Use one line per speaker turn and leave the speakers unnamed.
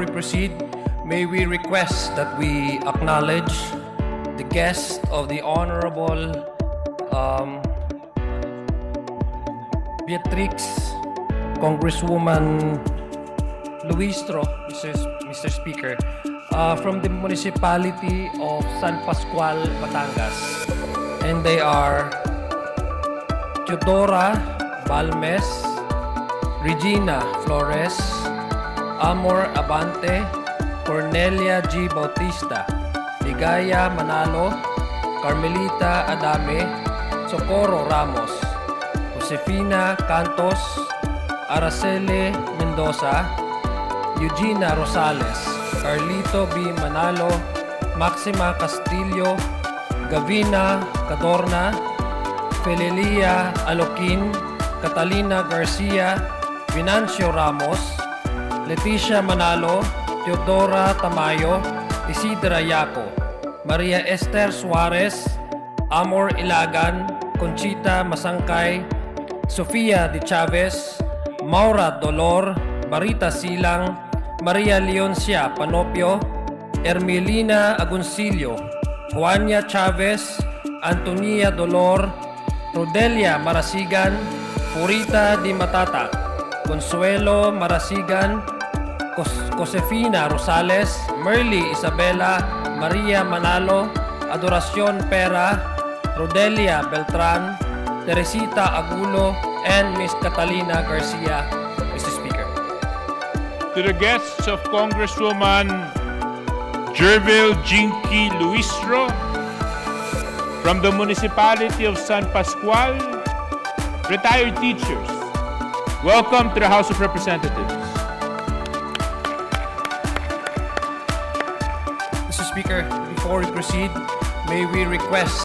we proceed, may we request that we acknowledge the guest of the Honorable um, Beatrix, Congresswoman Luistro, Mr. Mr. Speaker, uh, from the municipality of San Pascual, Batangas. And they are Teodora Balmes, Regina Flores, Amor Abante, Cornelia G. Bautista, Ligaya Manalo, Carmelita Adame, Socorro Ramos, Josefina Cantos, Araceli Mendoza, Eugenia Rosales, Carlito B. Manalo, Maxima Castillo, Gavina Cadorna, Felilia Aloquin, Catalina Garcia, Venancio Ramos, Leticia Manalo, Teodora Tamayo, Isidra Yaco, Maria Esther Suarez, Amor Ilagan, Conchita Masangkay, Sofia de Chavez, Maura Dolor, Marita Silang, Maria Leoncia Panopio, Ermelina Agoncillo, Juania Chavez, Antonia Dolor, Rodelia Marasigan, Purita Di Matata, Consuelo Marasigan, Josefina Rosales, Merly Isabela, Maria Manalo, Adoracion Pera, Rodelia Beltran, Teresita Agulo, and Miss Catalina Garcia, Mr. Speaker.
to the guests of Congresswoman Jervil Jinky Luistro from the municipality of San Pascual, retired teachers. Welcome to the House of Representatives.
Speaker, before we proceed, may we request